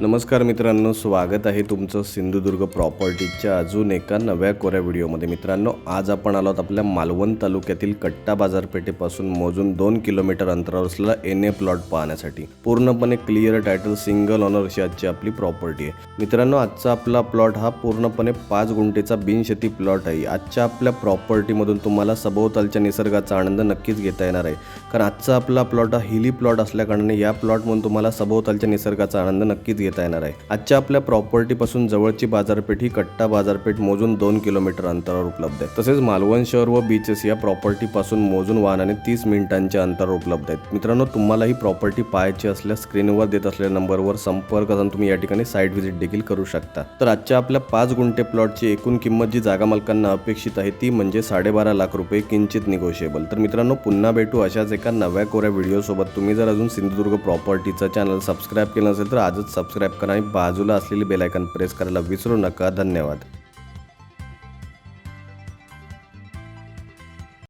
नमस्कार मित्रांनो स्वागत आहे तुमचं सिंधुदुर्ग प्रॉपर्टीच्या अजून एका नव्या कोऱ्या व्हिडिओमध्ये. मित्रांनो आज आपण आलो आहोत आपल्या मालवण तालुक्यातील कट्टा बाजारपेठेपासून मोजून दोन किलोमीटर अंतरावर असलेला एन ए प्लॉट पाहण्यासाठी. पूर्णपणे क्लिअर टायटल सिंगल ऑनर अशी आजची आपली प्रॉपर्टी आहे. मित्रांनो आजचा आपला प्लॉट हा पूर्णपणे पाच गुंठेचा बिनशेती प्लॉट आहे. आजच्या आपल्या प्रॉपर्टीमधून तुम्हाला सभोवतालच्या निसर्गाचा आनंद नक्कीच घेता येणार आहे. कारण आजचा आपला प्लॉट हा हिली प्लॉट असल्याकारणाने या प्लॉटमधून तुम्हाला सभोवतालच्या निसर्गाचा आनंद नक्कीच घेता येणार आहे. आजच्या आपल्या प्रॉपर्टीपासून जवळची बाजारपेठ ही कट्टा बाजारपेठ मोजून दोन किलोमीटर अंतरावर उपलब्ध आहे. तसेच मालवण शहर व बीचेस या प्रॉपर्टीपासून मोजून वाहनाने तीस मिनिटांच्या अंतरावर उपलब्ध आहेत. मित्रांनो तुम्हाला ही प्रॉपर्टी पाहायची असल्यास स्क्रीनवर देत असलेल्या नंबरवर संपर्क साधून तुम्ही या ठिकाणी साईट व्हिजिट देखील करू शकता. तर आजच्या आपल्या पाच गुंठे प्लॉटची एकूण किंमत जी जागा मालकांना अपेक्षित आहे ती म्हणजे साडेबारा लाख रुपये किंचित निगोशिएबल तर मित्रांनो पुन्हा भेटू अशाच एका नव्या कोऱ्या व्हिडिओसोबत तुम्ही जर अजून सिंधुदुर्ग प्रॉपर्टीचं चॅनल सबस्क्राईब केलं नसेल तर आजच सबस्क्राईब करा आणि बाजूला असलेली बेलायकन प्रेस करायला विसरू नका. धन्यवाद.